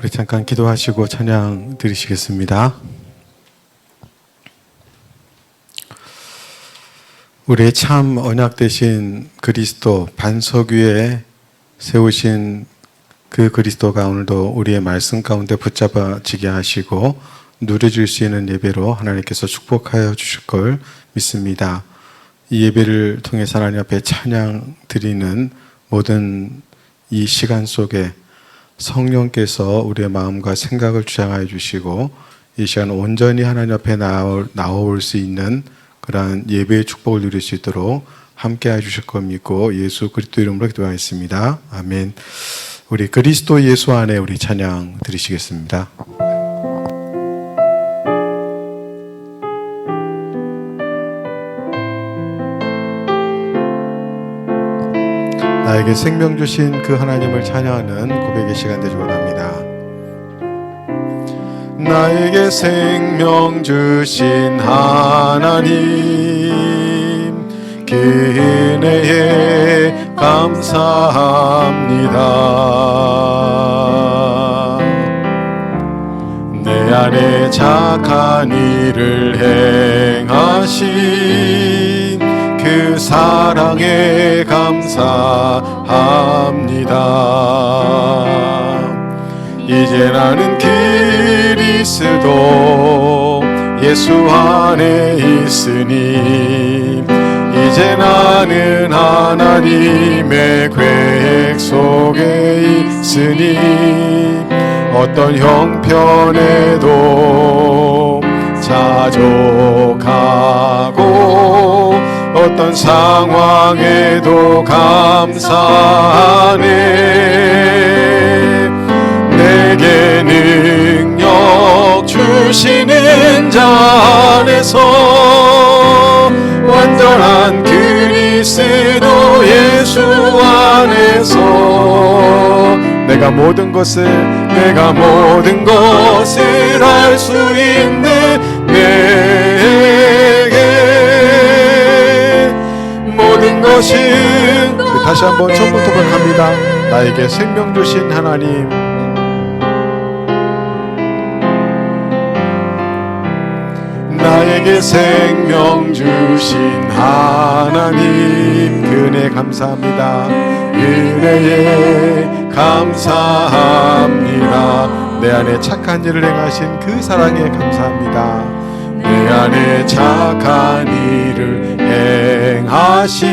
우리 잠깐 기도하시고 찬양 드리시겠습니다. 우리의 참 언약 되신 그리스도 반석 위에 세우신 그 그리스도가 오늘도 우리의 말씀 가운데 붙잡아지게 하시고 누려질 수 있는 예배로 하나님께서 축복하여 주실 걸 믿습니다. 이 예배를 통해서 하나님 앞에 찬양 드리는 모든 이 시간 속에 성령께서 우리의 마음과 생각을 주장하여 주시고 이 시간 온전히 하나님 앞에 나올, 나올 수 있는 그러한 예배의 축복을 누릴 수 있도록 함께 해 주실 것 믿고 예수 그리스도 이름으로 기도하겠습니다. 아멘. 우리 그리스도 예수 안에 우리 찬양 드리시겠습니다. 나에게 생명 주신 그 하나님을 찬양하는 고백의 시간 되기 원합니다. 나에게 생명 주신 하나님 그 은혜에 감사합니다. 내 안에 착한 일을 행하신 그 사랑에 감사합니다. 이제 나는 그리스도 예수 안에 있으니 이제 나는 하나님의 계획 속에 있으니 어떤 형편에도 자족하고 어떤 상황에도 감사하네. 내게 능력 주시는 자 안에서 완전한 그리스도 예수 안에서 내가 모든 것을 내가 모든 것을 할 수 있는 내 것은 우리 다시 한번 처음부터 고백합니다. 나에게 생명 주신 하나님. 나에게 생명 주신 하나님. 그네 감사합니다. 은혜에 감사합니다. 내 안에 착한 일을 행하신 그 사랑에 감사합니다 내 안에 착한 일을 행하신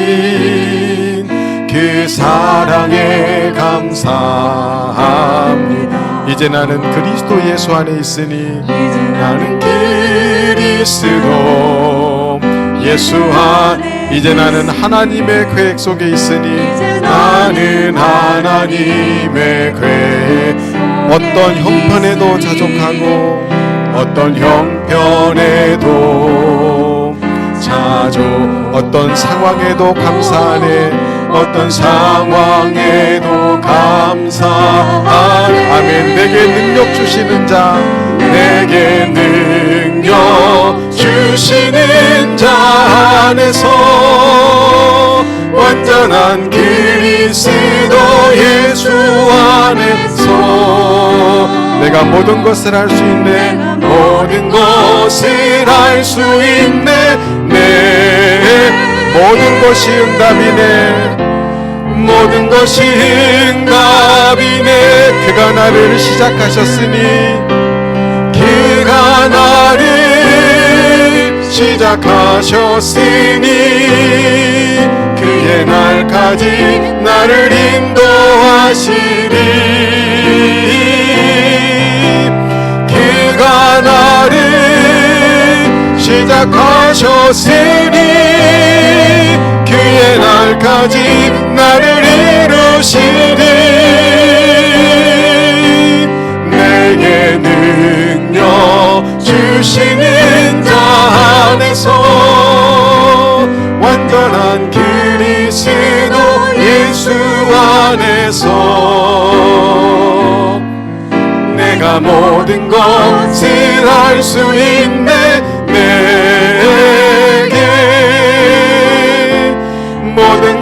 그 사랑에 감사합니다. 이제 나는 그리스도 예수 안에 있으니 나는 그리스도 예수 안 이제 나는 하나님의 계획 속에 있으니 나는 하나님의 계획. 어떤 형편에도 자족하고 어떤 형편에도 자족 어떤 상황에도 감사하네. 어떤 상황에도 감사하네 아멘. 내게 능력 주시는 자 내게 능력 주시는 자 안에서 완전한 그리스도 예수 안에서 내가 모든 것을 할 수 있네. 모든 것을 할 수 있네. 내 모든 것이 응답이네. 모든 것이 응답이네. 그가 나를 시작하셨으니 그가 나를 시작하셨으니 그의 날까지 나를 인도하시리 시작하셨으니 그의 날까지 나를 이루시리 내게 능력 주시는 자 안에서 완전한 그리스도 예수 안에서 내가 모든 것을 할수 있네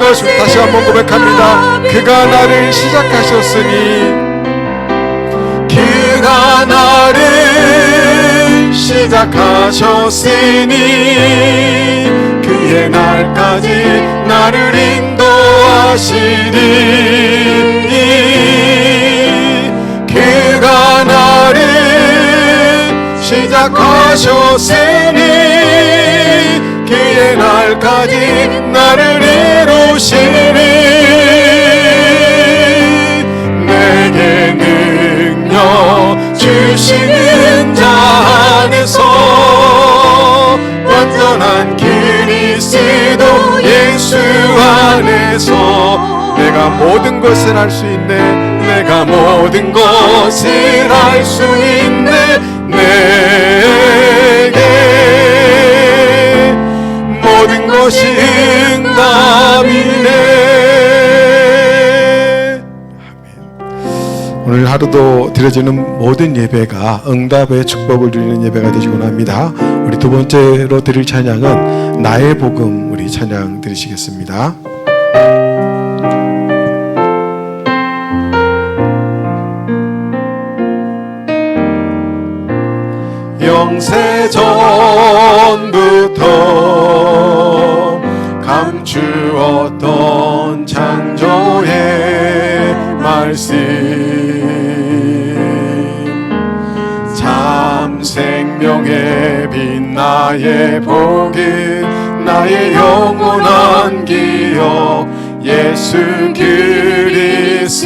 말씀 다시 한번 고백합니다. 그가 나를 시작하셨으니 그가 나를 시작하셨으니 그의 날까지 나를 인도하시니 그가 나를 시작하셨으니 날까지 나를 이루시리. 내게 능력 주시는 자 안에서 완전한 그리스도 예수 안에서. 내가 모든 것을 할수 있네. 내가 모든 것을 할수 있네. 내 것이 응답이네 오늘 하루도 드려지는 모든 예배가 응답의 축복을 누리는 예배가 되시곤 합니다. 우리 두 번째로 드릴 찬양은 나의 복음 우리 찬양 드리시겠습니다. 영세전 감추었던 창조의 말씀. 참 생명의 빛 나의 복은 나의 영원한 기억 예수 그리스도.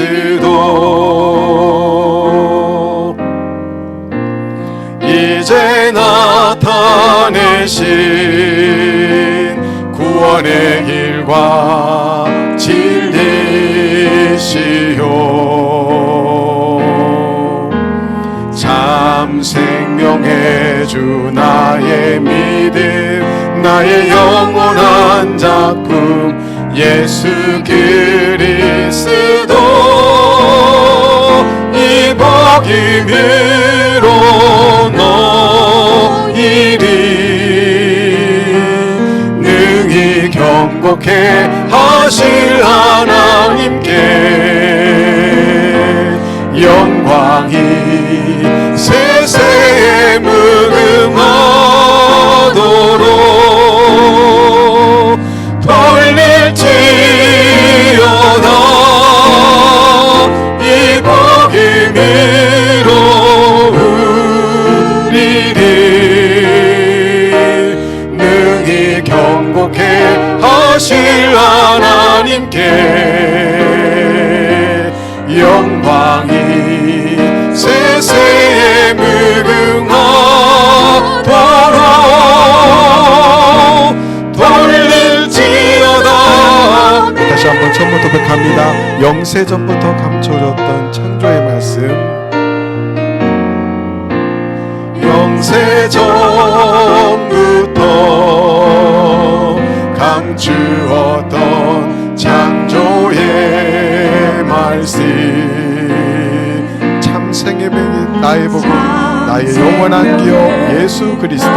이제 나 구원의 길과 진리시요 참 생명의 주 나의 믿음 나의 영원한 작품 예수 그리스도. 이 복임으로 경고케 하실 하나님께 영 한번 처음부터 백합니다. 영세 전부터 감춰졌던 창조의 말씀. 영세 전부터 감추었던 창조의 말씀. 참 생애명이 나의 복음 나의 영원한 기억 예수 그리스도.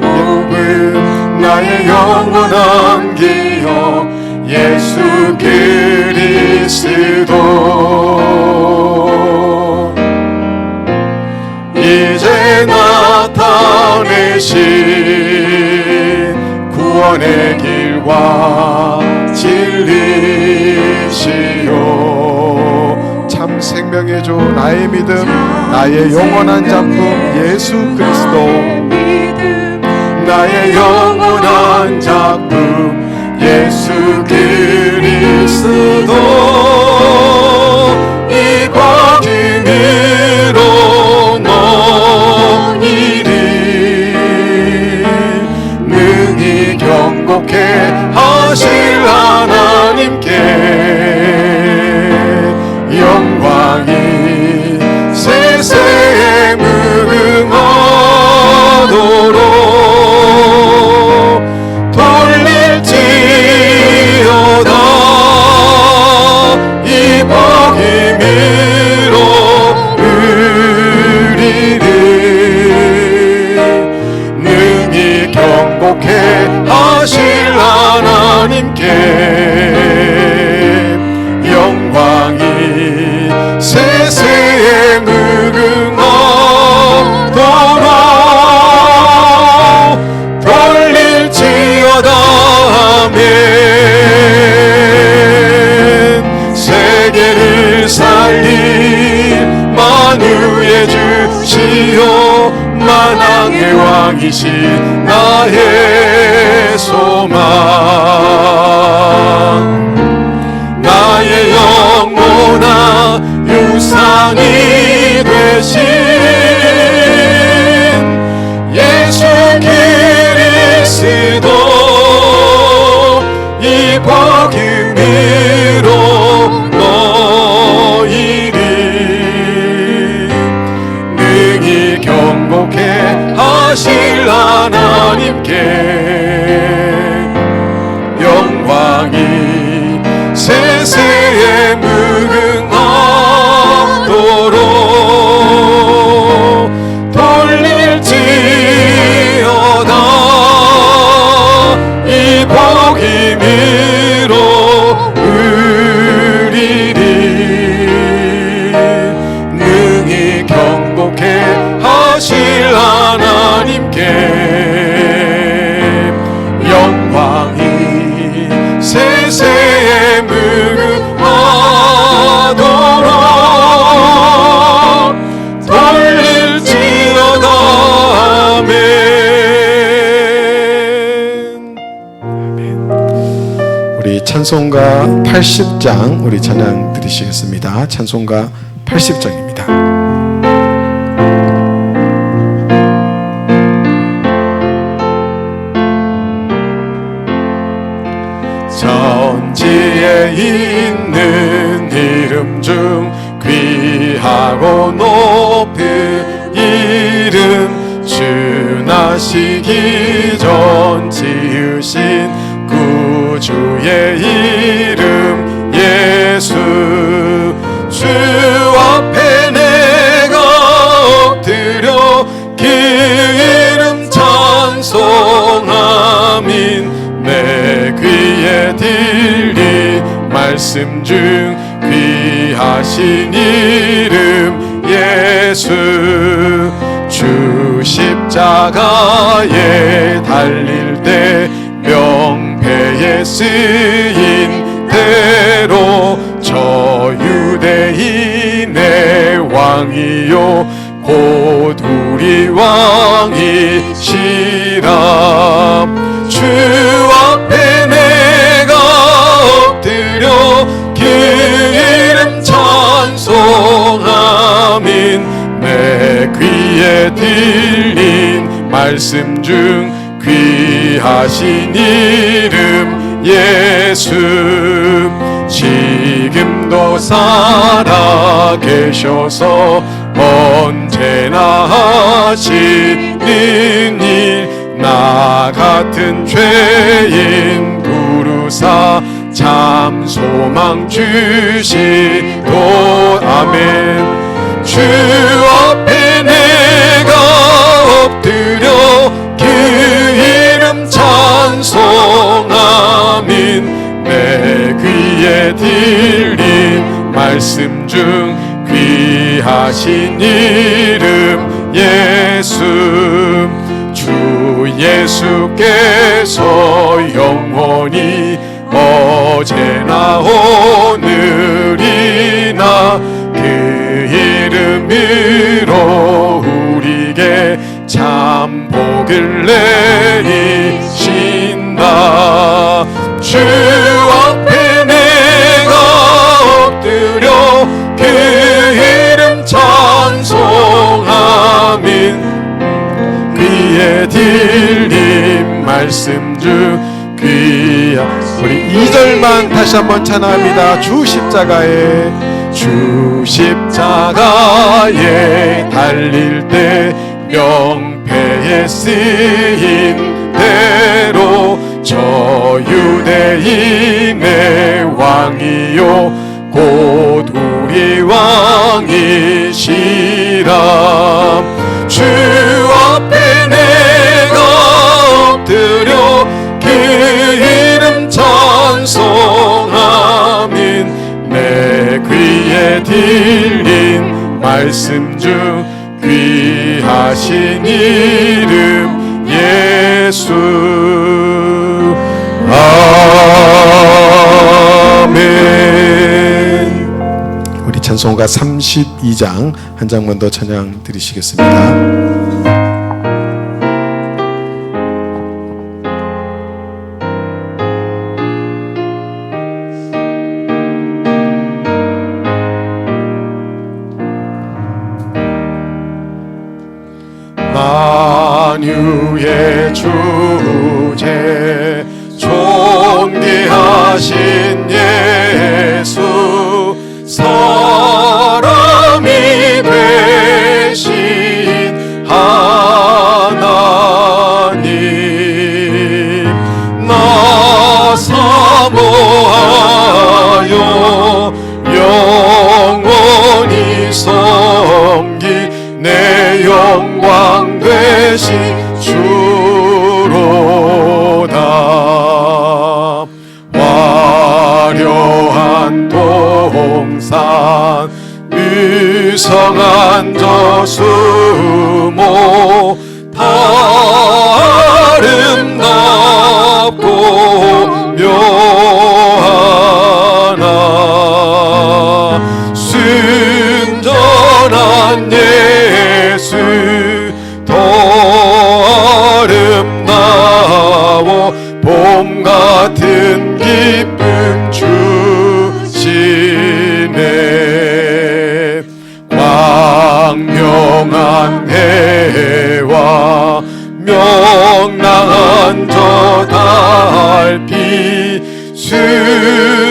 복음 나의 영원한 기억 예수 그리스도. 이제 나타내신 구원의 길과 진리시요 참 생명의 주 나의 믿음 나의 영원한 작품 예수 그리스도. 나의 영원한 작품 예수 그리스도 이복 경고케 하실 하나님께 왕이신 나의 소망. 나의 영원한 유상이 되신 영광이 세세에 무궁 찬송가 80장 우리 찬양 드리시겠습니다. 찬송가 80장입니다. 천지에 있는 이름 중 귀하고 높은 이름 주 나시기 전 지으신 구 주의 이름 예수. 주 앞에 내가 엎드려 그 이름 찬송함인 내 귀에 들린 말씀 중 귀하신 이름 예수. 주 십자가에 달릴 때 쓰인 대로 저 유대인의 왕이요. 곧 우리 왕이시라. 주 앞에 내가 엎드려 그 이름 찬송함인 내 귀에 들린 말씀 중 귀하신 이름 예수 지금도 살아 계셔서 언제나 하시는 일 나 같은 죄인 부르사 참 소망 주시도 아멘. 주 앞에 내가 엎드려 그 이름 찬송함인 내 귀에 들린 말씀 중 귀하신 이름 예수. 주 예수께서 영원히 어제나 오늘이나 그 이름으로 우리에게 참 복을 내리신다 주 앞에 내가 엎드려 그 이름 찬송함인 귀에 들린 말씀 중 귀하 우리 2절만 다시 한번 찬양합니다. 주 십자가에 주 십자가에 달릴 때 명패에 쓰인 대로 저 유대인의 왕이요 곧 우리 왕이시라. 주 앞에 내가 엎드려 그 이름 찬송함인 내 귀에 들린 말씀 중 귀하신 이름 예수 아멘. 우리 찬송가 32장 한 장만 더 찬양 드리시겠습니다. 만유의 주제 하신 예수.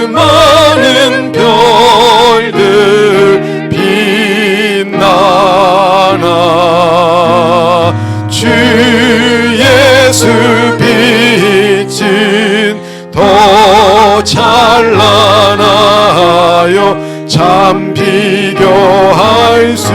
수많은 별들 빛나나. 주 예수 빛은 더 찬란하여 참 비교할 수